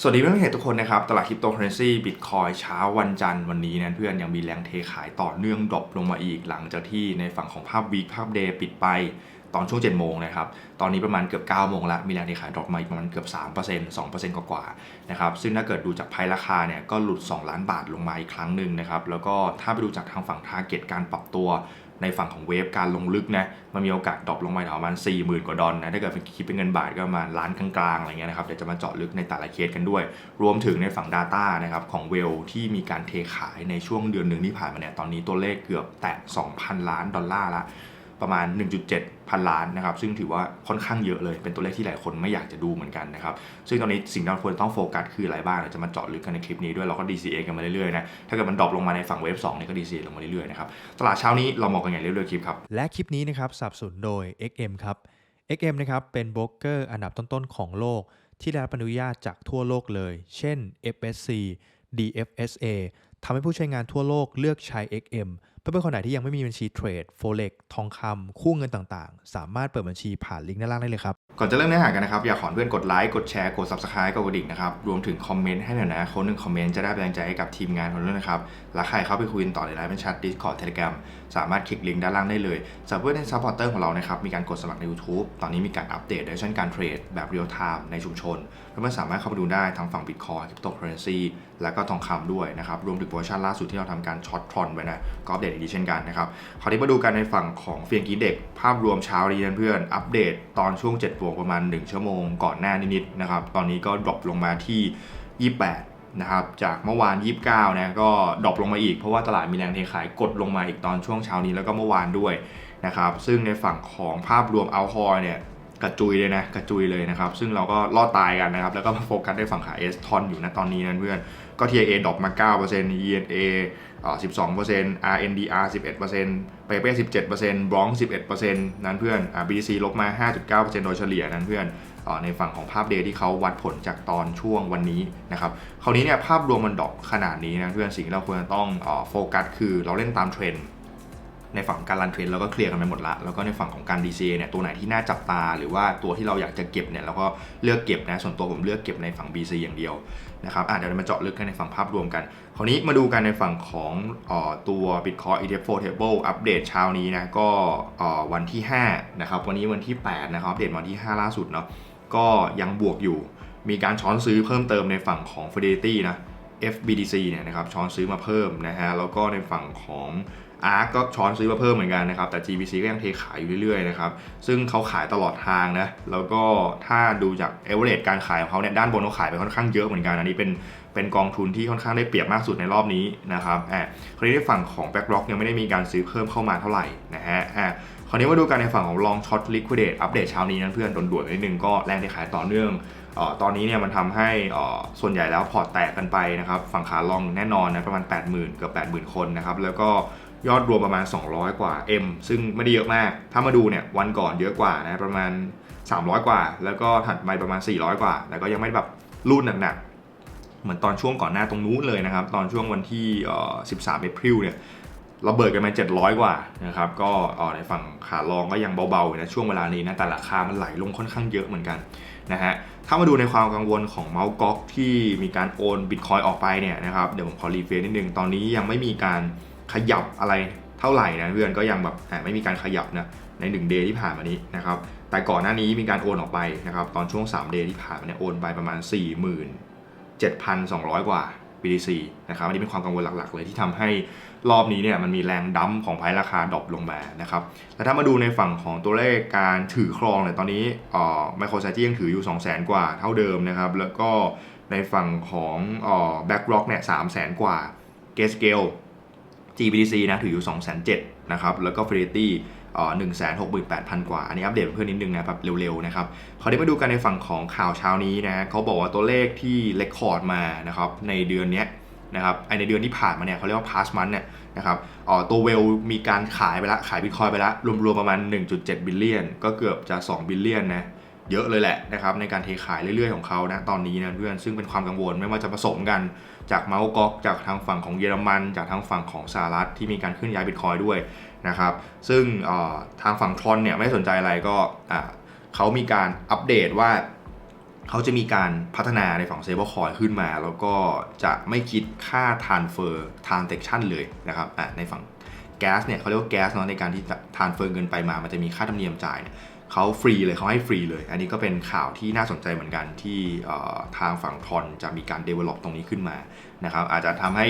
สวัสดีเพื่อนๆทุกคนนะครับ ตลาดคริปโตเคอเรนซีบิตคอยเช้าวันจันทร์วันนี้นะเพื่อนยังมีแรงเทขายต่อเนื่องดรอปลงมาอีกหลังจากที่ในฝั่งของภาพวีคภาพเดย์ปิดไปตอนช่วง 7 โมงนะครับ ตอนนี้ประมาณเกือบ 9 โมงแล้ว มีแรงเทขายดรอปมาอีกประมาณเกือบ 3% 2%กว่าๆนะครับ ซึ่งถ้าเกิดดูจากไพ่ราคาเนี่ย ก็หลุด 2 ล้านบาทลงมาอีกครั้งหนึ่งนะครับ แล้วก็ถ้าไปดูจากทางฝั่งทาร์เก็ตการปรับตัว ในฝั่งของเวฟการลงลึกนะมันมีโอกาสดรอปลงมาประมาณ40,000 กว่าดอลนะถ้าเกิดเป็นคิดเป็นเงินบาทก็ประมาณล้านกลางๆอะไรเงี้ยนะครับเดี๋ยวจะมาเจาะลึกในแต่ละเคสกันด้วย รวมถึงในฝั่ง Data นะครับของเวลที่มีการเทขายในช่วงเดือนหนึ่งที่ผ่านมาเนี่ยตอนนี้ตัวเลขเกือบแตะ2,000 ล้านดอลลาร์ละ ประมาณ 1.7 พันล้านนะครับ ซึ่งถือว่าค่อนข้างเยอะเลย เป็นตัวเลขที่หลายคนไม่อยากจะดูเหมือนกันนะครับ ซึ่งตอนนี้สิ่งที่เราควรต้องโฟกัสคืออะไรบ้างเดี๋ยวจะมาเจาะลึกกันในคลิปนี้ด้วย เราก็ DCA กันมาเรื่อยๆนะ ถ้าเกิดมันดรอปลงมาในฝั่งเวฟ2เนี่ยก็ DCA ลงมาเรื่อยๆนะครับ ตลาดเช้านี้เรามองกันอย่างเรื่อยๆคลิปครับ และคลิปนี้นะครับสับสนุนโดย XM ครับ XM นะครับเป็นโบรกเกอร์อันดับต้นๆของโลก ที่ได้รับอนุญาตจากทั่วโลกเลย เช่น FSC DFSA ทำให้ผู้ใช้งานทั่วโลกเลือกใช้ XM เพื่อนๆคนไหนที่ยังไม่มีบัญชีเทรดโฟเล็กทองคำคู่เงินต่างๆ สามารถเปิดบัญชีผ่านลิงก์ด้านล่างได้เลยครับ ก่อนจะเริ่มเนื้อหากันนะครับ อยากขอเพื่อนกดไลค์กดแชร์กด subscribe กดกระดิ่งนะครับ รวมถึงคอมเมนต์ให้หน่อยนะคนหนึ่งคอมเมนต์จะได้แรงใจให้กับทีมงานของเราด้วยนะครับและใครเข้าไปคุยกันต่อในไลน์เป็นแชท Discord Telegram สามารถคลิกลิงก์ด้านล่างได้เลยสำหรับเพื่อนซัพพอร์เตอร์ของเรานะครับมีการกดสมัครใน YouTube ตอนนี้มีการอัปเดตดิเช่นการเทรดแบบเรียลไทม์ในชุมชนเพื่อนสามารถเข้าไปดูได้ทางฝั่ง Bitcoin Cryptocurrency และก็ทองคำด้วยนะครับรวมถึงโปรโมชั่นล่าสุดที่เราทำการช็อตทรอนไว้นะก็อัปเดตอีกเช่นกันนะครับคราวนี้มาดูกันในฝั่งของเฟียงกีเด็กภาพรวมเช้านี้นะเพื่อนอัปเดตตอนช่วง7โมงประมาณ 1 ชั่วโมงก่อนหน้านิดๆนะครับตอนนี้ก็ดรอปลงมาที่ 28 นะครับจากเมื่อวาน 29นะก็ดรอปลงมาอีกเพราะว่าตลาดมีแรงเทขายกดลงมาอีกตอนช่วงเช้านี้แล้วก็เมื่อวานด้วยนะครับซึ่งในฝั่งของภาพรวมเอาคอยเนี่ยกระจุยเลยนะกระจุยเลยนะครับซึ่งเราก็รอดตายกันนะครับแล้วก็มาโฟกัสในฝั่งขาเอสทอนอยู่นะตอนนี้นะเพื่อนก็ TIA ดรอปมา 9% ENA อ่า12% RNDR 11%เปเป้17% Bronx 11%นั้นเพื่อนอ่า BC ลบมา 5.9%โดยเฉลี่ยนั้นเพื่อน ในฝั่งของภาพเดย์ที่เขาวัดผลจากตอนช่วงวันนี้นะครับคราวนี้เนี่ยภาพรวมมันดรอปขนาดนี้นะเพื่อนสิ่งที่เราควรจะต้องโฟกัสคือเราเล่นตามเทรนด์ในฝั่งการรันเทรนเราก็เคลียร์กันไปหมดละแล้วก็ในฝั่งของการ DCA เนี่ยตัวไหนที่น่าจับตา หรือว่าตัวที่เราอยากจะเก็บเนี่ยเราก็เลือกเก็บนะส่วนตัวผมเลือกเก็บในฝั่ง BC อย่างเดียวนะครับอะเดี๋ยวเรามาเจาะลึกกันในฝั่งภาพรวมกัน คราวนี้มาดูกันในฝั่งของออตัว Bitcoin ETF 4 Table อัปเดตเช้านี้นะก็วันที่5นะครับวันนี้วันที่8นะครับอัปเดตวันที่ 5 ล่าสุดเนาะ ก็ยังบวกอยู่ มีการช้อนซื้อเพิ่มเติมในฝั่งของ Fidelity นะ FBDC เนี่ยนะครับช้อนซื้อมาเพิ่มนะฮะแล้วก็ในฝั่งของ ARK ก็ช้อนซื้อมาเพิ่มเหมือนกันนะครับ แต่ GBC ก็ยังเทขายอยู่เรื่อยๆนะครับ ซึ่งเขาขายตลอดทางนะ แล้วก็ถ้าดูจากเอเวอเรจการขายของเขาเนี่ยด้านบนเขาขายไปค่อนข้างเยอะเหมือนกัน อันนี้เป็นเป็นกองทุนที่ค่อนข้างได้เปรียบมากสุดในรอบนี้นะครับอ่าคราวนี้ในฝั่งของ BlackRock ยังไม่ได้มีการซื้อเพิ่มเข้ามาเท่าไหร่นะฮะอ่า คราวนี้มาดูกันในฝั่งของ Long Short Liquidate อัปเดตเช้านี้นั้นเพื่อนด่วนๆนิดนึงก็แรงที่ขายต่อเนื่องออตอนนี้เนี่ยมันทำให้ส่วนใหญ่แล้วพอร์ตแตกกันไปนะครับฝั่งขาลองแน่นอนนะประมาณ 80,000เกือบ80,000 คนนะครับแล้วก็ยอดรวมประมาณ 200 กว่า M ซึ่งไม่ได้เยอะมาก ถ้ามาดูเนี่ยวันก่อนเยอะกว่านะประมาณ 300 กว่า แล้วก็ถัดไปประมาณ 400 กว่าแต่ก็ยังไม่แบบรูดหนักๆ เหมือนตอนช่วงก่อนหน้าตรงนู้นเลยนะครับ ตอนช่วงวันที่ 13เอพริลเนี่ย ระเบิดกันมา700 กว่านะครับก็อ่อในฝั่งขาลองก็ยังเบาๆนะช่วงเวลานี้นะแต่ราคามันไหลลงค่อนข้างเยอะเหมือนกันนะฮะถ้ามาดูในความกังวลของเมาส์ก๊อกที่มีการโอนบิตคอยออกไปเนี่ยนะครับเดี๋ยวผมขอรีเฟรชนิดนึงตอนนี้ยังไม่มีการขยับอะไรเท่าไหร่นะเพื่อนก็ยังแบบไม่มีการขยับนะใน1 day ที่ผ่านมานี้นะครับแต่ก่อนหน้านี้มีการโอนออกไปนะครับตอนช่วง3 day ที่ผ่านมาเนี่ยโอนไปประมาณ 47,200 กว่า BTC นะครับอันนี้เป็นความกังวลหลักๆ เลยที่ทำให้รอบนี้เนี่ยมันมีแรงดั้มของไพราคาดรอปลงมานะครับแต่ถ้ามาดูในฝั่งของตัวเลขการถือครองเนี่ยตอนนี้ไมโครไซตี้ยังถืออยู่ 2 0 0 0 0 0กว่าเท่าเดิมนะครับแล้วก็ในฝั่งของแบ็กร็อกเนี่ยสามแสนกว่าเกสเกล GBDC นะถืออยู่2 0 0 0 0นะครับแล้วก็ Fidelity หนึ่งแสนหกหมื่นแปดพันกว่า อันนี้อัปเดตเพื่อนนิดนึงนะแบบเร็วๆนะครับคราวนี้มาดูกันในฝั่งของข่าวเช้านี้นะเขาบอกว่าตัวเลขที่เลคคอร์ดมานะครับในเดือนนี้นะครับไอในเดือนที่ผ่านมาเนี่ยเขาเรียกว่า past month เนี่ยนะครับอ๋อตัวเวลมีการขายไปละขายบิตคอยไปละรวมๆประมาณ 1.7 บิลเลียน ก็เกือบจะ 2 บิลเลียนนะเยอะเลยแหละนะครับในการเทขายเรื่อยๆของเขานะตอนนี้นะเพื่อนซึ่งเป็นความกังวลไม่ว่าจะผสมกัน จากเมาส์ก๊อกจากทางฝั่งของเยอรมัน จากทางฝั่งของสหรัฐที่มีการขึ้นย้ายบิตคอยด้วยนะครับ ซึ่งทางฝั่งทรอนเนี่ยไม่สนใจอะไรก็เขามีการอัปเดตว่าเขาจะมีการพัฒนาในฝั่ง stablecoin ขึ้นมา แล้วก็จะไม่คิดค่า transfer transaction เลยนะครับในฝั่งแก๊สเนี่ยเขาเรียกว่าแก๊สเนาะในการที่จะ transfer เงินไปมา มันจะมีค่าธรรมเนียมจ่ายเนี่ย เขาฟรีเลยเขาให้ฟรีเลย อันนี้ก็เป็นข่าวที่น่าสนใจเหมือนกันที่ทางฝั่งทอนจะมีการ develop ตรงนี้ขึ้นมา นะครับอาจจะทำให้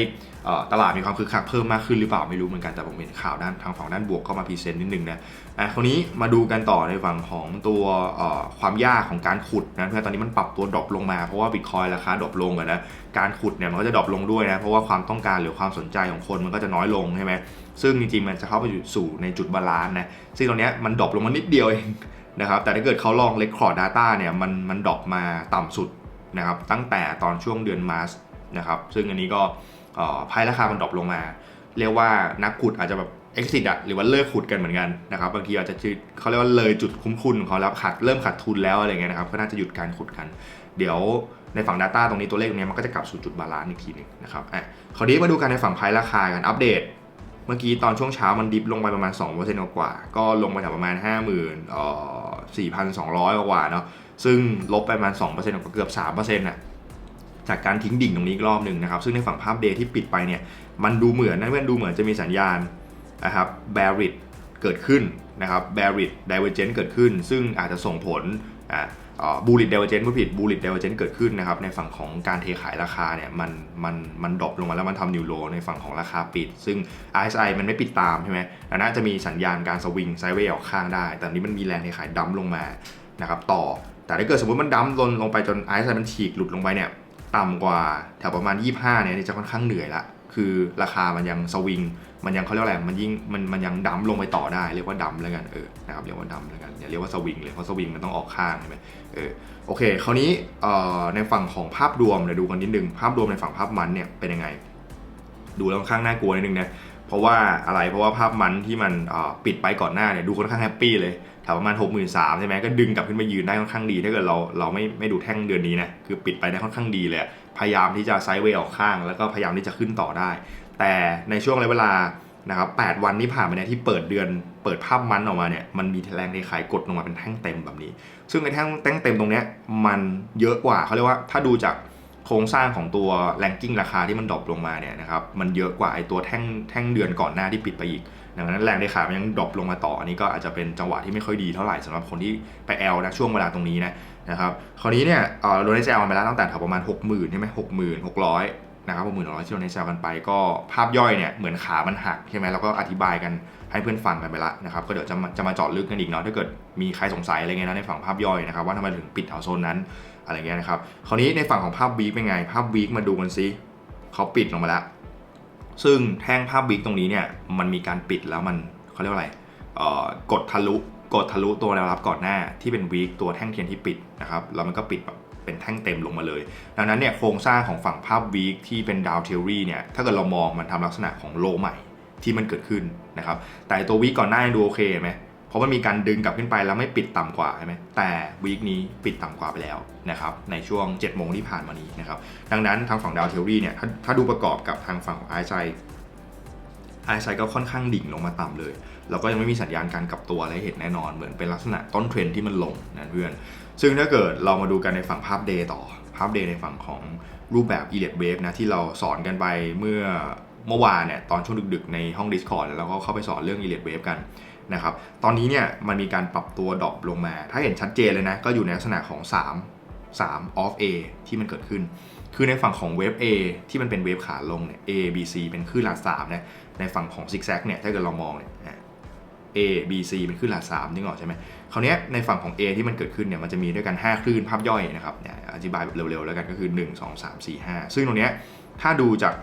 ตลาดมีความคึกคักเพิ่มมากขึ้นหรือเปล่าไม่รู้เหมือนกันแต่ผมเห็นข่าวด้านทางฝั่งด้านบวกเข้ามาพรีเซนต์นิดนึงนะอะคราวนี้มาดูกันต่อในฝั่งของตัวความยากของการขุดนะเพื่อตอนนี้มันปรับตัวดรอปลงมาเพราะว่าบิตคอยราคาดรอปลงนะการขุดเนี่ยมันก็จะดรอปลงด้วยนะเพราะว่าความต้องการหรือความสนใจของคนมันก็จะน้อยลงใช่ไหมซึ่งจริงๆมันจะเข้าไปสู่ในจุดบาลานซ์นะซึ่งตรงนี้มันดรอปลงมานิดเดียวเองนะครับแต่ถ้าเกิดเขาลอง Record Data เนี่ยมันมันดรอปมาต่ำสุดนะครับตั้งแต่ตอนช่วงเดือนมาร์ นะครับซึ่งอันนี้ก็เอ่อไพ่ราคามันดรอปลงมา เรียกว่านักขุดอาจจะแบบ exit อะหรือว่าเลิกขุดกันเหมือนกันนะครับบางทีอาจจะเขาเรียกว่าเลยจุดคุ้มทุนของเขาแล้วขาดเริ่มขาดทุนแล้วอะไรเงี้ยนะครับก็น่าจะหยุดการขุดกัน เดี๋ยวในฝั่ง Data ตรงนี้ตัวเลขตรงนี้มันก็จะกลับสู่จุดบาลานซ์อีกทีหนึงนะครับอะคราวนี้มาดูกันในฝั่งไพ่ราคากันอัปเดต เมื่อกี้ตอนช่วงเช้ามันดิฟลงไปประมาณ2%กว่า ก็ลงไปถึงประมาณ 5 0 0 0 0เอ่อ4,200 กว่าเนาะซึ่งลบไปประมาณ2%กว่าเกือบ3%น่ะ จากการทิ้งดิ่งตรงนี้อีกรอบหนึ่งนะครับ ซึ่งในฝั่งภาพเดย์ที่ปิดไปเนี่ย มันดูเหมือนนะเพื่อนดูเหมือนจะมีสัญญาณนะครับ bearish เกิดขึ้นนะครับ bearish divergence เกิดขึ้น ซึ่งอาจจะส่งผลอ่าบูลิตเดเวอร์เจนผู้ผิดบูลิตเดเวอร์เจนเกิดขึ้นนะครับในฝั่งของการเทขายราคาเนี่ยมันมันมันดรอปลงมาแล้วมันทำนิวโลในฝั่งของราคาปิด ซึ่ง RSI มันไม่ปิดตามใช่ไหมดังนั้นจะมีสัญญาณการสวิงไซเวย์ออกข้างได้ แต่นี้มันมีแรงเทขายดั้มลงมานะครับต่อ แต่ถ้าเกิดสมมติมันดั้มลงลงไปจน RSI มันฉีกหลุดลงไปเนี่ย ต่ำกว่าแถวประมาณ 25เนี่ยจะค่อนข้างเหนื่อยละคือราคามันยังสวิง มันยังเขาเรียกอะไรมันยิ่งมันมันยังดัมลงไปต่อได้เรียกว่าดัมแล้วกันเออนะครับเรียกว่าดัมแล้วกันอย่าเรียกว่าสวิงเลยเพราะสวิงมันต้องออกข้างใช่ไหมเออโอเคคราวนี้เอ่อในฝั่งของภาพรวมเดี๋ยวดูกันนิดนึงภาพรวมในฝั่งภาพมันเนี่ยเป็นยังไง ดูแล้วค่อนข้างน่ากลัวนิดนึงนะเพราะว่าอะไรเพราะว่าภาพมันที่มันเอ่อปิดไปก่อนหน้าเนี่ยดูค่อนข้างแฮปปี้เลย แถวประมาณ6 3 0 0 0ใช่ไหมก็ดึงกลับขึ้นมายืนได้ค่อนข้างดี ถ้าเกิดเราเราไม่ไม่ดูแท่งเดือนนี้นะคือปิดไปได้ค่อนข้างดีเลย พยายามที่จะไซด์เวย์ออกข้าง แล้วก็พยายามที่จะขึ้นต่อได้ แต่ในช่วงระยะเวลานะครับ8วันที่ผ่านมาเนี่ยที่เปิดเดือนเปิดภาพมันออกมาเนี่ยมันมีแรงเทขายกดลงมาเป็นแท่งเต็มแบบนี้ ซึ่งในแท่งแท่งเต็มตรงเนี้ยมันเยอะกว่าเขาเรียกว่าถ้าดูจาก โครงสร้างของตัวแรงกิ้งราคาที่มันดรอปลงมาเนี่ยนะครับมันเยอะกว่าไอตัวแท่งแท่งเดือนก่อนหน้าที่ปิดไปอีกดังนั้นแรงเทขามันยังดรอปลงมาต่ออันนี้ก็อาจจะเป็นจังหวะที่ไม่ค่อยดีเท่าไหร่สำหรับคนที่ไปแอลนะช่วงเวลาตรงนี้นะนะครับคราวนี้เนี่ยเอ่อโดนได้แซลไปแล้วตั้งแต่แถวประมาณ 60,000ใช่ไหมหกหมื่นหกร้อยนะครับหกหมื่นหกร้อยที่โดนได้แซลกันไปก็ภาพย่อยเนี่ยเหมือนขามันหักใช่ไหมแล้วก็อธิบายกันให้เพื่อนฟังกันไปละนะครับก็เดี๋ยวจะมาจะมาเจาะลึกกันอีกเนาะถ้าเกิดมีใครสงสัยอะไรเงี้ยนะในฝั่งภาพย่อยนะครับว่าทำไมถึงปิดแถวโซนนั้น อะไรเงี้ยนะครับคราวนี้ในฝั่งของภาพวีคเป็นไง ภาพวีคมาดูกันซิเขาปิดลงมาแล้ว ซึ่งแท่งภาพวิกตรงนี้เนี่ยมันมีการปิดแล้วมันเขาเรียกว่าอะไรกดทะลุกดทะลุตัวแนวรับก่อนหน้าที่เป็นวีคตัวแท่งเทียนที่ปิดนะครับแล้วมันก็ปิดแบบเป็นแท่งเต็มลงมาเลย ดังนั้นเนี่ยโครงสร้างของฝั่งภาพวีคที่เป็นดาวเทอรี่เนี่ยถ้าเกิดเรามองมันทำลักษณะของโลใหม่ที่มันเกิดขึ้นนะครับแต่ตัววีคก่อนหน้ายังดูโอเคไหม เพราะมันมีการดึงกลับขึ้นไปแล้วไม่ปิดต่ำกว่าใช่ไหมแต่วีคนี้ปิดต่ำกว่าไปแล้วนะครับในช่วง 7 โมงที่ผ่านมานี้นะครับดังนั้นทางฝั่งดาวเทอรี่เนี่ยถ้าถ้าดูประกอบกับทางฝั่งของไอซ์ไซไอซ์ไซก็ค่อนข้างดิ่งลงมาต่ำเลย แล้วก็ยังไม่มีสัญญาณการกลับตัวอะไรเห็นแน่นอนเหมือนเป็นลักษณะต้นเทรนที่มันลงนะเพื่อน ซึ่งถ้าเกิดเรามาดูกันในฝั่งภาพเดย์ต่อภาพเดย์ในฝั่งของรูปแบบ e l i t Wave นะที่เราสอนกันไปเมื่อเมื่อวานเนี่ยตอนช่วงดึกๆในห้อง Discord แล้วเราก็เข้าไปสอนเรื่อง e l i t Wave กัน นะครับ ตอนนี้เนี่ยมันมีการปรับตัวดรอปลงมา ถ้าเห็นชัดเจนเลยนะ ก็อยู่ในลักษณะของ 3 3 off A ที่มันเกิดขึ้น คือในฝั่งของเวฟ A ที่มันเป็นเวฟขาลงเนี่ย A B C เป็นคลื่นหลาสามนะ ในฝั่งของซิกแซกเนี่ย ถ้าเกิดเรามองเนี่ยอะ A B C เป็นคลื่นหลาสามนึกออกใช่ไหมคราวนี้ในฝั่งของ A ที่มันเกิดขึ้นเนี่ย มันจะมีด้วยกัน 5 คลื่นภาพย่อยนะครับ เนี่ย อธิบายแบบเร็วๆ แล้วกันก็คือ 1 2 3 4 5 ซึ่งตรงเนี้ย ถ้าดูจาก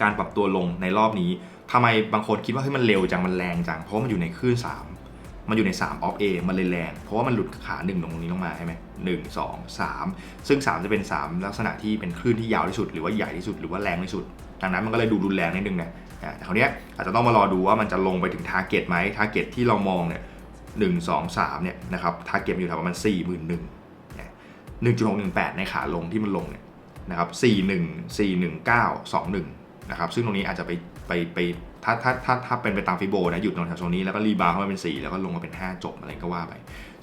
การปรับตัวลงในรอบนี้ ทำไมบางคนคิดว่าเฮ้ยมันเร็วจังมันแรงจัง เพราะว่ามันอยู่ในคลื่น3 มันอยู่ใน3 off A มันเลยแรง เพราะว่ามันหลุดขาหนึ่งตรงนี้ลงมาใช่ไหมหนึ่งสองสามซึ่ง 3 จะเป็น 3 ลักษณะที่เป็นคลื่นที่ยาวที่สุด หรือว่าใหญ่ที่สุดหรือว่าแรงที่สุด ดังนั้นมันก็เลยดูรุนแรงนิดนึงนะแต่คราวนี้อาจจะต้องมารอดูว่ามันจะลงไปถึงทาร์เก็ตไหมทาร์เก็ตที่เรามองเนี่ยหนึ่งสองสามเนี่ยนะครับทาร์เก็ตอยู่แถวประมาณสี่หมื่นหนึ่งหนึ่งจุดหกหนึ่งแปดในขาลงที่มันลงเนี่ยนะครับสี่หนึ่งสี่หนึ่งเก้าสองหนึ่งนะครับซึ่งตรงนี้อาจจะไป ไปไปถ้าถ้าถ้าถ้าเป็นไปตามฟิโบนะหยุดตรงแถวโซนนี้แล้วก็รีบาวด์เข้ามาเป็น 4 แล้วก็ลงมาเป็น 5 จบอะไรก็ว่าไป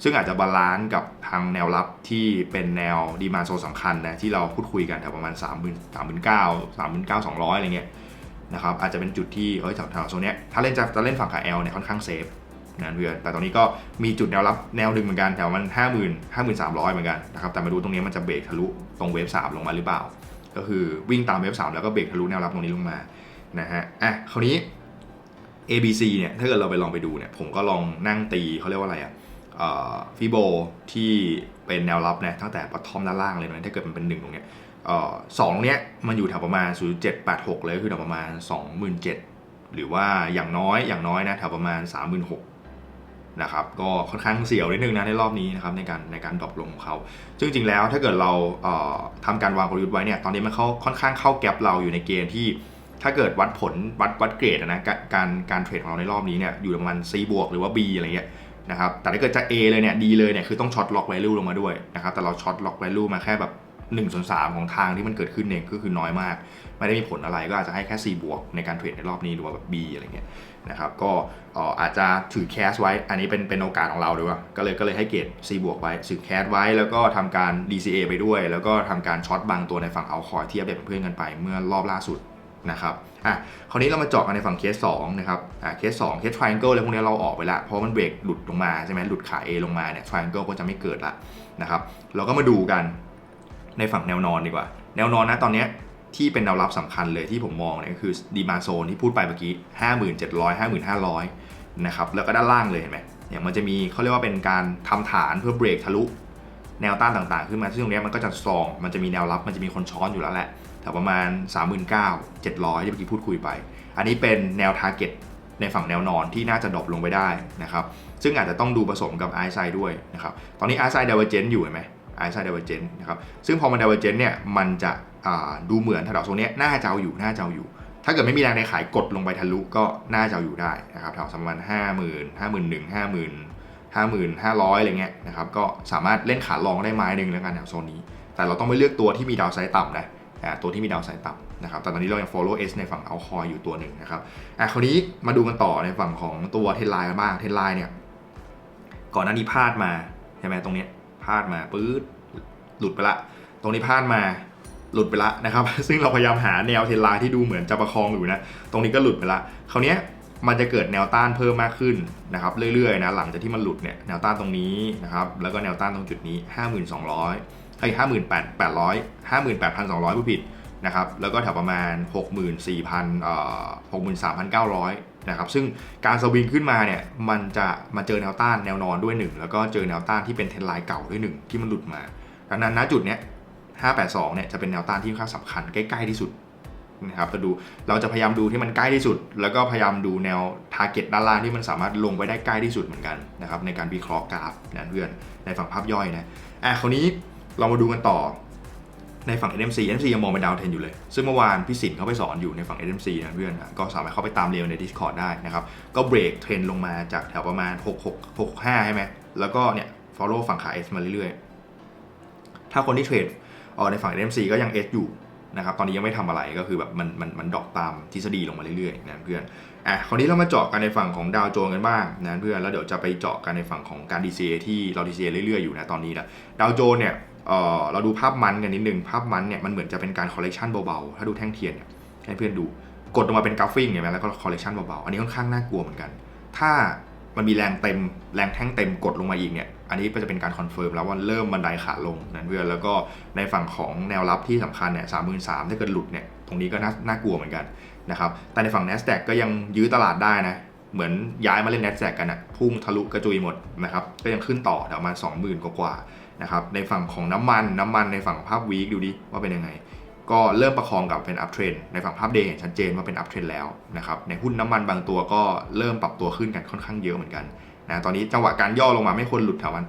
ซึ่งอาจจะบาลานซ์กับทางแนวรับที่เป็นแนวดีมาโซนสำคัญนะที่เราพูดคุยกันแถวประมาณ3 0 0 0 0 3 9 0 0 0 3 9 2 0 0 อะไรเงี้ยนะครับอาจจะเป็นจุดที่เอ้ยแถวๆโซนเนี้ยถ้าเล่นจะจะเล่นฝั่งขา L เนี่ยค่อนข้างเซฟนะเพื่อนแต่ตอนนี้ก็มีจุดแนวรับแนวหนึ่งเหมือนกันแถวมัน 5 0 0 0 0 5 3 0 0 เหมือนกันนะครับแต่มาดูตรงนี้มันจะเบรกทะลุตรงเวฟ3ลงมาหรือเปล่า ก็คือวิ่งตามเวฟ3แล้วก็เบรกทะลุแนวรับตรงนี้ลงมา นะฮะอะคราวนี้ A B C เนี่ยถ้าเกิดเราไปลองไปดูเนี่ยผมก็ลองนั่งตีเขาเรียกว่าอะไรอะฟิโบที่เป็นแนวรับนี่ยตั้งแต่ปัตทอมด้านล่างเลยนะถ้าเกิดมันเป็นหนึ่งตรงเนี้ยเอ่อสองเนี้ยมันอยู่แถวประมาณ 0786 เลยก็คือแถวประมาณ 27,000 หรือว่าอย่างน้อยอย่างน้อยนะแถวประมาณ 36,000นะครับก็ค่อนข้างเสียวนิดนึงนะในรอบนี้นะครับในการในการดรอปลงของเขาซึ่งจริงแล้วถ้าเกิดเราเอ่อทำการวางกลยุทธ์ไว้เนี่ยตอนนี้มันเขาค่อนข้างเข้าแก็บเราอยู่ในเกณฑ์ที่ ถ้าเกิดวัดผลวัดวัดเกรดนะการการเทรดของเราในรอบนี้เนี่ยอยู่ประมาณ C บวกหรือว่า B อะไรเงี้ยนะครับแต่ถ้าเกิดจะ A เลยเนี่ยดีเลยเนี่ยคือต้องช็อตล็อกไวลูลงมาด้วยนะครับแต่เราช็อตล็อกไวลูมาแค่แบบ1ส่วน3ของทางที่มันเกิดขึ้นเองก็คือน้อยมาก ไม่ได้มีผลอะไรก็อาจจะให้แค่ C บวกในการเทรดในรอบนี้หรือว่าแบบ B อะไรเงี้ยนะครับก็ออาจจะถือแคสไว้ อันนี้เป็นเป็นโอกาสของเราด้วยว่าก็เลยก็เลยให้เกรด C บวกไว้ถือแคสไว้แล้วก็ทำการ DCA ไปด้วย แล้วก็ทำการช็อตบางตัวในฝั่งเอาคอยที่อัปเดตเพื่อนกันไปเมื่อรอบล่าสุด นะครับอะคราวนี้เรามาเจาะกันในฝั่งเคส2นะครับอะเคส2เคส triangle อะไรพวกนี้เราออกไปละเพราะมันเบรกหลุดลงมาใช่ไหมหลุดขา A ลงมาเนี่ย triangle ก็จะไม่เกิดละนะครับเราก็มาดูกันในฝั่งแนวนอนดีกว่า แนวนอนนะตอนนี้ที่เป็นแนวรับสำคัญเลยที่ผมมองเนี่ยก็คือดีมาโซนที่พูดไปเมื่อกี้ 5700 5500นะครับแล้วก็ด้านล่างเลยเห็นไหมเนี่ยมันจะมีเขาเรียกว่าเป็นการทำฐานเพื่อเบรกทะลุ แนวต้านต่างๆ ขึ้นมาซึ่งตรงนี้มันก็จะซอง มันจะมีแนวรับ มันจะมีคนช้อนอยู่แล้วแหละ แถวประมาณ 39,000 700 ที่เมื่อกี้พูดคุยไป อันนี้เป็นแนวทาร์เก็ตในฝั่งแนวนอนที่น่าจะดรอปลงไปได้นะครับ ซึ่งอาจจะต้องดูผสมกับไอซ์ไซด้วยนะครับ ตอนนี้ไอซ์ไซเดเวอร์เจนอยู่เห็นไหมไอซ์ไซเดเวอร์เจนนะครับ ซึ่งพอมันเดเวอร์เจนเนี่ย มันจะดูเหมือนแถวๆโซนนี้น่าจะเอาอยู่ น่าจะเอาอยู่ ถ้าเกิดไม่มีแรงในขายกดลงไปทะลุก็น่าจะเอาอยู่ได้นะครับแถวประมาณห้าหมื่นห้าหมื่นหนึ่งห้าหมื่นห้าหมื่นห้าร้อยอะไรเงี้ยนะครับ ก็สามารถเล่นขาลองได้ไม้หนึ่งแล้วกันแถวโซนนี้ แต่เราต้องไม่เลือกตัวที่มีดาวไซด์ต่ำนะ ตัวที่มีดาวไซด์ต่ำนะครับ แต่ตอนนี้เรายัง follow S ในฝั่งเอาคอยอยู่ตัวหนึ่งนะครับอะคราวนี้มาดูกันต่อในฝั่งของตัวเทนไลน์กันบ้าง เทนไลน์เนี่ย ก่อนหน้านี้พลาดมาใช่ไหมตรงนี้พลาดมาปื๊ดหลุดไปละ ตรงนี้พลาดมาหลุดไปละนะครับ ซึ่งเราพยายามหาแนวเทนไลน์ที่ดูเหมือนจะประคองอยู่นะ ตรงนี้ก็หลุดไปละ คราวนี้มันจะเกิดแนวต้านเพิ่มมากขึ้นนะครับเรื่อยๆนะหลังจากที่มันหลุดเนี่ยแนวต้านตรงนี้นะครับแล้วก็แนวต้านตรงจุดนี้ 5200 ไอ้58,800 58,200ผู้ผิดนะครับแล้วก็แถวประมาณ 64,000เอ่อ63,900นะครับซึ่งการสวิงขึ้นมาเนี่ยมันจะมาเจอแนวต้านแนวนอนด้วยหนึ่งแล้วก็เจอแนวต้านที่เป็นเทรนไลน์เก่าด้วยหนึ่งที่มันหลุดมาดังนั้นณจุดเนี้ย582เนี่ยจะเป็นแนวต้านที่ค่อนข้างสำคัญใกล้ๆที่สุดนะครับจะดูเราจะพยายามดูที่มันใกล้ที่สุด แล้วก็พยายามดูแนวทาร์เก็ตด้านล่างที่มันสามารถลงไปได้ใกล้ที่สุดเหมือนกันนะครับในการวิเคราะห์กราฟนะเพื่อนในฝั่งภาพย่อยนะอะคราวนี้ เรามาดูกันต่อในฝั่ง NMC NMC ยังมองเป็นดาวเทนอยู่เลย ซึ่งเมื่อวานพี่สินเขาไปสอนอยู่ในฝั่ง NMC นะเพื่อนนะก็สามารถเข้าไปตามเรียนใน Discord ได้นะครับ ก็เบรกเทรนลงมาจากแถวประมาณ 6 6 6 5 ใช่ไหม แล้วก็เนี่ย follow ฝั่งขา S มาเรื่อยๆ ถ้าคนที่เทรดในฝั่ง NMC ก็ยัง S อยู่นะครับ ตอนนี้ยังไม่ทำอะไรก็คือแบบมันมันมันดอปตามทฤษฎีลงมาเรื่อยๆนะเพื่อน อะ คราวนี้เรามาเจาะกันในฝั่งของดาวโจนส์กันบ้างนะเพื่อน แล้วเดี๋ยวจะไปเจาะกันในฝั่งของการ DCA ที่เรา DCA เรื่อยๆอยู่นะตอนนี้นะดาวโจนเนี่ย เออเราดูภาพมันกันนิดนึง ภาพมันเนี่ยมันเหมือนจะเป็นการคอลเลกชันเบาๆ ถ้าดูแท่งเทียนเนี่ยให้เพื่อนดู กดลงมาเป็นกราฟิงเห็นไหมแล้วก็คอลเลกชันเบาๆ อันนี้ค่อนข้างน่ากลัวเหมือนกัน ถ้ามันมีแรงเต็มแรงแท่งเต็มกดลงมาอีกเนี่ย อันนี้ก็จะเป็นการคอนเฟิร์มแล้วว่าเริ่มบันไดขาลงนั่นเพื่อนแล้วก็ในฝั่งของแนวรับที่สำคัญเนี่ยสามหมื่นสามถ้าเกิดหลุดเนี่ยตรงนี้ก็น่าน่ากลัวเหมือนกันนะครับแต่ในฝั่ง NASDAQ ก็ยังยื้อตลาดได้นะเหมือนย้ายมาเล่น NASDAQ กันอะพุ่งทะลุกระจุยหมดนะครับก็ยังขึ้นต่อแถวประมาณ20,000 กว่าๆ นะครับในฝั่งของน้ำมันน้ำมันในฝั่งภาพวีคดูดิว่าเป็นยังไง ก็เริ่มประคองกับเป็นอัพเทรนในฝั่งภาพเดย์เห็นชัดเจนว่าเป็นอัพเทรนแล้วนะครับในหุ้นน้ำมันบางตัวก็เริ่มปรับตัวขึ้นกันค่อนข้างเยอะเหมือนกันนะตอนนี้จังหวะการย่อลงมาไม่ควรหลุดแถวมัน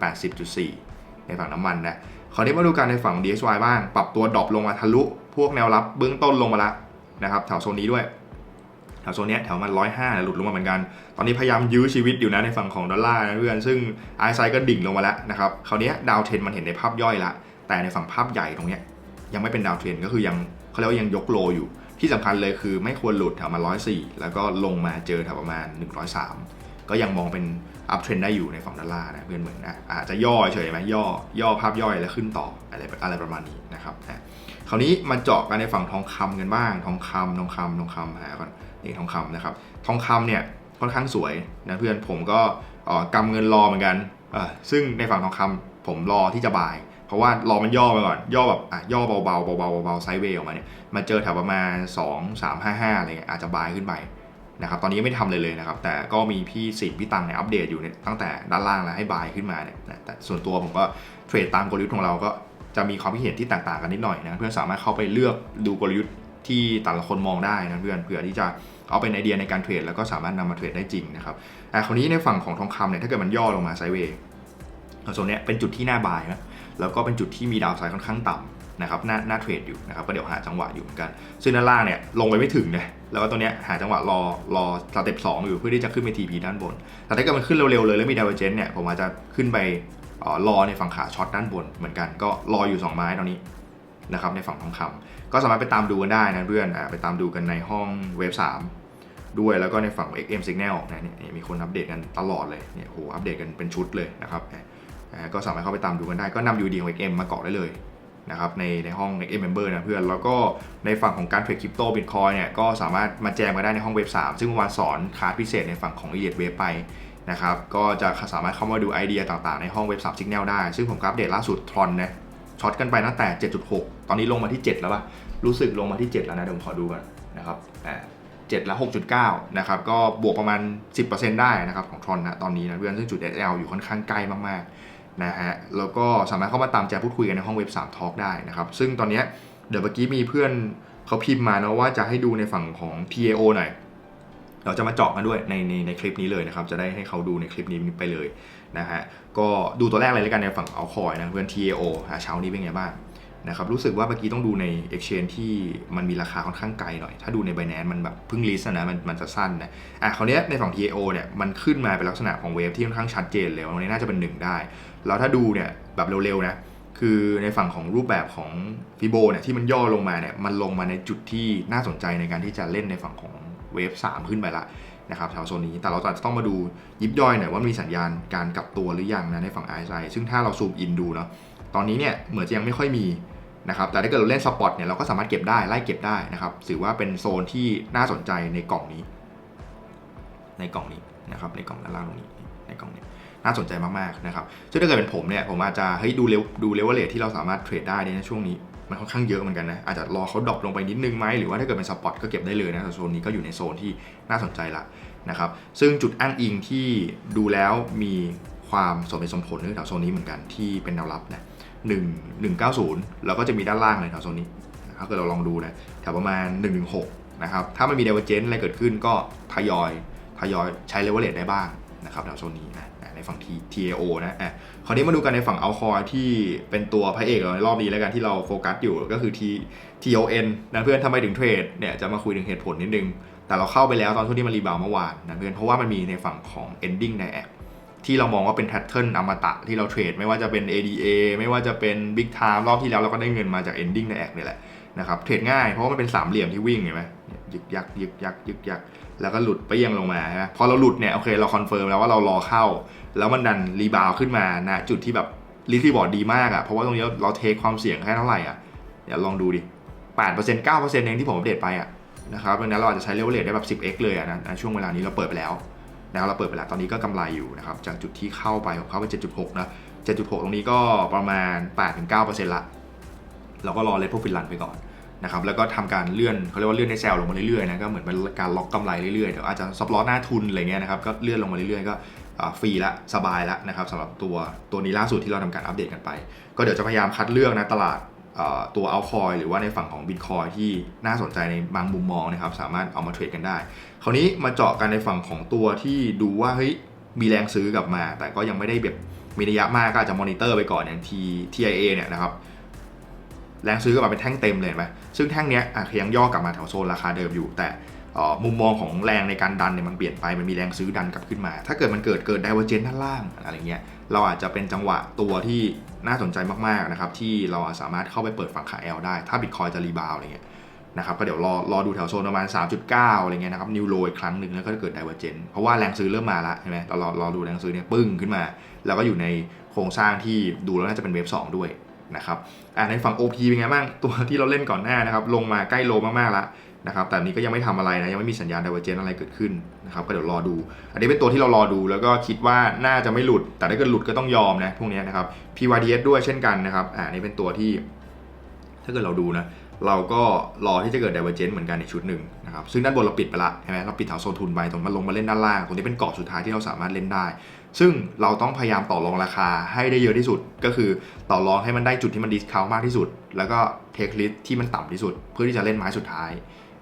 80.4 ในฝั่งน้ำมันนะคราวนี้มาดูกันในฝั่ง DXY บ้าง ปรับตัวดรอปลงมาทะลุ พวกแนวรับเบื้องต้นลงมาละนะครับแถวโซนนี้ด้วย แถวโซนเนี้ยแถวมันร้อยห้าหลุดลงมาเหมือนกัน ตอนนี้พยายามยื้อชีวิตอยู่นะในฝั่งของดอลลาร์นะเพื่อน ซึ่งไอซ์ไซก็ดิ่งลงมาแล้วนะครับคราวนี้ดาวเทรนมันเห็นในภาพย่อยละ แต่ในฝั่งภาพใหญ่ตรงเนี้ยยังไม่เป็นดาวเทรนก็คือยังเขาเรียกว่ายังยกโลอยู่ ที่สำคัญเลยคือไม่ควรหลุดแถวประมาณ104แล้วก็ลงมาเจอแถวประมาณ 103 ก็ยังมองเป็นอัพเทรนได้อยู่ในฝั่งด้านล่างนะเพื่อนเหมือนนะอาจจะย่อเฉยไหมย่อย่อภาพย่อยแล้วขึ้นต่ออะไรอะไรประมาณนี้นะครับนะคราวนี้มาเจาะกันในฝั่งทองคำกันบ้างทองคำทองคำทองคำหาก่อน นี่ทองคำนะครับ ทองคำเนี่ยค่อนข้างสวยนะเพื่อนผมก็กำเงินรอเหมือนกัน ซึ่งในฝั่งทองคำผมรอที่จะบาย เพราะว่ารอมันย่อไปก่อน ย่อแบบอะย่อเบาๆเบาๆเบาๆไซด์เวย์ออกมาเนี่ยมาเจอแถวประมาณ 2 3 5 5อะไรเงี้ยอาจจะบายขึ้นไปนะครับตอนนี้ยังไม่ทำเลยเลยนะครับ แต่ก็มีพี่สิงห์พี่ตังเนี่ยอัปเดตอยู่เนี่ยตั้งแต่ด้านล่างแล้วให้บายขึ้นมาเนี่ยแต่ส่วนตัวผมก็เทรดตามกลยุทธ์ของเราก็จะมีความคิดเห็นที่แตกต่างกันนิดหน่อยนะเพื่อนสามารถเข้าไปเลือกดูกลยุทธ์ ที่แต่ละคนมองได้นะเพื่อนเผื่อที่จะเอาเป็นไอเดียในการเทรดแล้วก็สามารถนำมาเทรดได้จริงนะครับอ่คราวนี้ในฝั่งของทองคำเนี่ยถ้าเกิดมันย่อลงมาไซเวย์โซนเนี้ยเป็นจุดที่น่าบายนะแล้วก็เป็นจุดที่มีดาวไซด์ค่อนข้างต่ำนะครับน้าน้าเทรดอยู่นะครับก็เดี๋ยวหาจังหวะอยู่เหมือนกัน ซึ่งด้านล่างเนี่ยลงไปไม่ถึงนะแล้วก็ตัวเนี้ยหาจังหวะรอรอสเต็ปสองอยู่เพื่อที่จะขึ้นไป TP ด้านบน แต่ถ้าเกิดมันขึ้นเร็วๆเลยแล้วมีดาวเจนเนี่ยผมอาจจะขึ้นไปเอ่อรอในฝั่งขาช็อตด้านบนเหมือนกันก็รออยู่ 2 ไม้ตอนนี้นะครับในฝั่งทองคำ ก็สามารถไปตามดูกันได้นะเพื่อนอ่าไปตามดูกันในห้องเว็บ3ด้วยแล้วก็ในฝั่งของ XM Signal นะเนี่ยมีคนอัปเดตกันตลอดเลยเนี่ยโหอัปเดตกันเป็นชุดเลยนะครับอ่าก็สามารถเข้าไปตามดูกันได้ก็นำ UD ของ XM มาเกาะได้เลยนะครับในในห้อง XM Member นะเพื่อน แล้วก็ในฝั่งของการเทรดคริปโตบิตคอยเนี่ยก็สามารถมาแจมมาได้ในห้องเว็บ 3 ซึ่งเมื่อวานสอนคลาสพิเศษในฝั่งของ e l i t Web ไปนะครับก็จะสามารถเข้ามาดูไอเดียต่างๆ ในห้องเว็บ3 Signal ได้ ซึ่งผมอัปเดตล่าสุดทรอนนะ ช็อตกันไปตั้งแต่ 7.6 ตอนนี้ลงมาที่ 7 แล้วปะรู้สึกลงมาที่ 7 แล้วนะเดี๋ยวผมขอดูก่อนนะครับอ่า7แล้ว6.9 นะครับ ก็บวกประมาณ 10%ได้นะครับของทรอนนะตอนนี้นะเพื่อนซึ่งจุด SL อยู่ค่อนข้างใกล้มากๆนะฮะแล้วก็สามารถเข้ามาตามแจพูดคุยกันในห้องเว็บ3 Talk ได้นะครับ ซึ่งตอนเนี้ยเดี๋ยวเมื่อกี้มีเพื่อนเขาพิมพ์มานะว่าจะให้ดูในฝั่งของ TAO หน่อย เราจะมาเจาะกันด้วยในในในคลิปนี้เลยนะครับ จะได้ให้เขาดูในคลิปนี้ไปเลย นะฮะก็ดูตัวแรกเลยแล้วกันในฝั่งเอาคอยนะเพื่อน TAO หาเช้านี้เป็นไงบ้างนะครับรู้สึกว่าเมื่อกี้ต้องดูใน Exchange ที่มันมีราคาค่อนข้างไกลหน่อย ถ้าดูใน Binance มันแบบเพิ่งลิสต์นะมันมันจะสั้นนะอะคราวเนี้ยในฝั่ง TAO เนี่ยมันขึ้นมาเป็นลักษณะของเวฟที่ค่อนข้างชัดเจนเลยวันนี้น่าจะเป็นหนึ่งได้ แล้วถ้าดูเนี่ยแบบเร็วๆนะคือในฝั่งของรูปแบบของฟิโบเนี่ยที่มันย่อลงมาเนี่ยมันลงมาในจุดที่น่าสนใจในการที่จะเล่นในฝั่งของเวฟ3ขึ้นไปละ นะครับแถวโซนนี้ แต่เราจะต้องมาดูยิบย่อยหน่อยว่ามีสัญญาณการกลับตัวหรือยังนะในฝั่ง RSI ซึ่งถ้าเราซูมอินดูเนาะตอนนี้เนี่ยเหมือนจะยังไม่ค่อยมีนะครับแต่ถ้าเกิดเราเล่นสปอตเนี่ยเราก็สามารถเก็บได้ไล่เก็บได้นะครับถือว่าเป็นโซนที่น่าสนใจในกล่องนี้ ในกล่องนี้นะครับในกล่องด้านล่างตรงนี้ในกล่องนี้น่าสนใจมากๆนะครับซึ่งถ้าเกิดเป็นผมเนี่ยผมอาจจะเฮ้ยดูเลวดูเลเวลเลทที่เราสามารถเทรดได้ในช่วงนี้ มันค่อนข้างเยอะเหมือนกันนะ อาจจะรอเขาดรอปลงไปนิดนึงไหมหรือว่าถ้าเกิดเป็นสปอตก็เก็บได้เลยนะโซนนี้ก็อยู่ในโซนที่น่าสนใจละนะครับซึ่งจุดอ้างอิงที่ดูแล้วมีความสมเหตุสมผลในแถวโซนนี้เหมือนกันที่เป็นแนวรับนะหนึ่งหนึ่งเก้าศูนย์แล้วก็จะมีด้านล่างเลยแถวโซนนี้ถ้าเกิดเราลองดูนะแถวประมาณ1นึนะครับถ้ามันมีเดเวอร์เจนอะไรเกิดขึ้นก็ทยอยทยอยใช้เลเวลเลตได้บ้างนะครับแถวโซนนี้นะ ฝั่ง TAO นะอะคราวนี้มาดูกันในฝั่งเอาคอที่เป็นตัวพระเอกเราในรอบนี้แล้วกันที่เราโฟกัสอยู่ก็คือ T TON นะเพื่อนทำไมถึงเทรดเนี่ยจะมาคุยถึงเหตุผลนิดนึง แต่เราเข้าไปแล้วตอนช่วงที่มันรีบาวเมื่อวานนะเพื่อนเพราะว่ามันมีในฝั่งของ ending ในแอปที่เรามองว่าเป็นแพทเทิร์นอมตะที่เราเทรดไม่ว่าจะเป็น ADA ไม่ว่าจะเป็น Big Time รอบที่แล้วเราก็ได้เงินมาจาก ending ในแอปนี่แหละนะครับเทรดง่ายเพราะว่ามันเป็นสามเหลี่ยมที่วิ่งเห็นไหม ยึกยักยึกยักยึกยักแล้วก็หลุดไปยังลงมาใช่ไหมพอเราหลุดเนี่ยโอเคเราคอนเฟิร์มแล้วว่าเรารอเข้า แล้วมันดันรีบาวขึ้นมาณจุดที่แบบรีทีบอร์ดดีมากอะ่ะเพราะว่าตรงนี้เราเทคความเสี่ยงแค่เท่าไหร่อะเดี๋ยวลองดูดิ8% 9%เองที่ผมอัปเดตไปอะนะครับดังนั้นเราอาจจะใช้เลเวลเลทได้แบบ 10x เลยอะนะช่วงเวลานี้เราเปิดไปแล้วนะเราเปิดไปแล้วตอนนี้ก็กำไรอยู่นะครับจากจุดที่เข้าไปผมเข้าไป 7.6 นะ 7.6 ตรงนี้ก็ประมาณ 8-9%ละเราก็รอเลทพวกฟินลันไปก่อน นะครับแล้วก็ทำการเลื่อนเขาเรียกว่าเลื่อนในแซลลงมาเรื่อยๆนะก็เหมือนเป็นการล็อกกำไรเรื่อยๆเดี๋ยวอาจจะซับล้อหน้าทุนอะไรเงี้ยนะครับก็เลื่อนลงมาเรื่อยๆก็ฟรีละสบายละนะครับสำหรับตัวตัวนี้ล่าสุดที่เราทำการอัปเดตกันไป ก็เดี๋ยวจะพยายามคัดเลือกนะตลาดตัวเอาคอยหรือว่าในฝั่งของบิตคอยที่น่าสนใจในบางมุมมองนะครับสามารถเอามาเทรดกันได้ คราวนี้มาเจาะกันในฝั่งของตัวที่ดูว่าเฮ้ยมีแรงซื้อกลับมา แต่ก็ยังไม่ได้แบบมีระยะมากก็อาจจะมอนิเตอร์ไปก่อนอย่าง T TIA เนี่ยนะครับ แรงซื้อกลับมาเป็นแท่งเต็มเลยไหมซึ่งแท่งเนี้ยยังย่อกลับมาแถวโซนราคาเดิมอยู่ แต่มุมมองของแรงในการดันเนี่ยมันเปลี่ยนไป มันมีแรงซื้อดันกลับขึ้นมา ถ้าเกิดมันเกิดเกิดไดเวอร์เจนด้านล่างอะไรเงี้ย เราอาจจะเป็นจังหวะตัวที่น่าสนใจมากๆนะครับ ที่เราสามารถเข้าไปเปิดฝั่งขา L ได้ ถ้าบิตคอยจะรีบาวอะไรเงี้ยนะครับ ก็เดี๋ยวรอรอดูแถวโซนประมาณ 3.9 อะไรเงี้ยนะครับ นิวโรอีกครั้งหนึ่งแล้วก็เกิดไดเวอร์เจนเพราะว่าแรงซื้อเริ่มมาแล้วใช่ไหมเรารอรอดูแรงซื้อเนี่ยปึ้งขึ้นมา แล้วก็อยู่ในโครงสร้างที่ดูแล้วน่าจะเป็นเวฟ2ด้วย นะครับอ่าในฝั่ง OP เป็นไงบ้างตัวที่เราเล่นก่อนหน้านะครับลงมาใกล้โลมากๆแล้วนะครับแต่นี้ก็ยังไม่ทำอะไรนะยังไม่มีสัญญาณ divergence อะไรเกิดขึ้นนะครับก็เดี๋ยวรอดู อันนี้เป็นตัวที่เรารอดูแล้วก็คิดว่าน่าจะไม่หลุด แต่ถ้าเกิดหลุดก็ต้องยอมนะพวกนี้นะครับ PYDS ด้วยเช่นกันนะครับอ่าอันนี้เป็นตัวที่ ถ้าเกิดเราดูนะเราก็รอที่จะเกิด divergence เหมือนกันในชุดหนึ่งนะครับซึ่งด้านบนเราปิดไปละใช่ไหมเราปิดแถวโซนทุนไปตรงมาลงมาเล่นด้านล่างตรงนี้เป็นกรอบสุดท้ายที่เราสามารถเล่นได้ ซึ่งเราต้องพยายามต่อรองราคาให้ได้เยอะที่สุด ก็คือต่อรองให้มันได้จุดที่มันดิสคาวมากที่สุด แล้วก็เทคลิสที่มันต่ำที่สุด เพื่อที่จะเล่นไม้สุดท้าย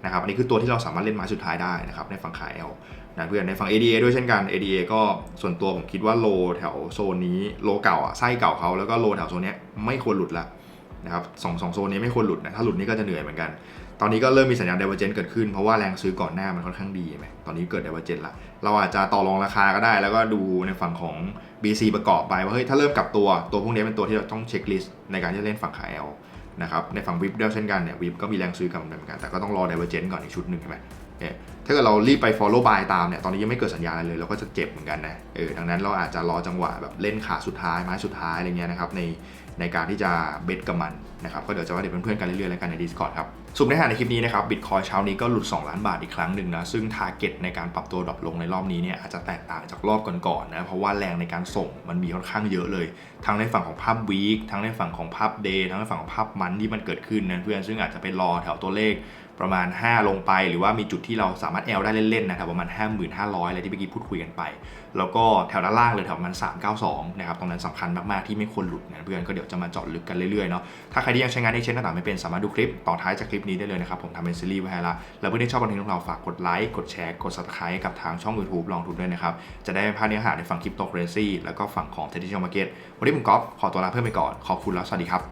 นะครับอันนี้คือตัวที่เราสามารถเล่นไม้สุดท้ายได้นะครับในฝั่งขา L นะเพื่อนในฝั่ง ADA ด้วยเช่นกัน ADA ก็ส่วนตัวผมคิดว่าโลแถวโซนนี้โลเก่าอะไส้เก่าเขาแล้วก็โลแถวโซนนี้ไม่ควรหลุดละนะครับสองสองโซนนี้ไม่ควรหลุดนะถ้าหลุดนี่ก็จะเหนื่อยเหมือนกัน ตอนนี้ก็เริ่มมีสัญญาณ divergence เกิดขึ้นเพราะว่าแรงซื้อก่อนหน้ามันค่อนข้างดีไหมตอนนี้เกิด divergence ละเราอาจจะต่อรองราคาก็ได้ แล้วก็ดูในฝั่งของ BC ประกอบไปว่าเฮ้ยถ้าเริ่มกลับตัวตัวพวกนี้เป็นตัวที่เราต้องเช็คลิสต์ในการที่จะเล่นฝั่งขาย L นะครับในฝั่งวิบด้วยเช่นกันเนี่ยวิบก็มีแรงซื้อกลับเหมือนกัน แต่ก็ต้องรอ divergence ก่อนอีกชุดหนึ่งใช่ไหมเนี่ยถ้าเกิดเรารีบไป follow buy ตามเนี่ยตอนนี้ยังไม่เกิดสัญญาณอะไรเลยเราก็จะเจ็บเหมือนกันนะเออดังนั้นเราอาจจะรอจังหวะแบบเล่นขาสุดท้ายไม้สุดท้ายอะไรเงี้ยนะครับใน ในการที่จะเบ็ดกับมันนะครับก็เดี๋ยวจะว่าเดี๋ยวเป็นเพื่อนๆกันเรื่อยๆแล้วกันใน Discord ครับสุดในหาในคลิปนี้นะครับบิตคอยเช้านี้ก็หลุด 2 ล้านบาทอีกครั้งหนึ่งนะซึ่งทาร์เก็ตในการปรับตัวดรอปลงในรอบนี้เนี่ยอาจจะแตกต่างจากรอบก่อนๆนะเพราะว่าแรงในการส่งมันมีค่อนข้างเยอะเลย ทั้งในฝั่งของภาพวีคทั้งในฝั่งของภาพเดย์ทั้งในฝั่งของภาพมันที่มันเกิดขึ้นนะเพื่อนซึ่งอาจจะไปรอแถวตัวเลข ประมาณ 5 ลงไป หรือว่ามีจุดที่เราสามารถแอลได้เล่นๆนะครับประมาณ 5,500อะไรที่เมื่อกี้พูดคุยกันไป แล้วก็แถวด้านล่างเลยแถวประมัน392นะครับตรงนั้นสำคัญมากๆที่ไม่ควรหลุดนะเพื่อนก็เดี๋ยวจะมาเจาะลึกกันเรื่อยๆเนาะถ้าใครที่ยังใช้งาน Exchange ต่างๆไม่เป็นสามารถดูคลิปต่อท้ายจากคลิปนี้ได้เลยนะครับผมทำเป็นซีรีส์ไว้ให้ละแล้วเพื่อนที่ชอบคอนเทนต์ของเราฝากกดไลค์กดแชร์กด subscribe ให้กับทางช่อง YouTube ลองทุนด้วยนะครับจะได้ไม่พลาดเนื้อหาในฝั่งคริปโตเคอเรนซีแล้วก็ฝั่งของ traditional market วันนี้ผมก๊อฟขอตัวลาเพื่อนไปก่อนขอบคุณแล้วสวัสดีครับ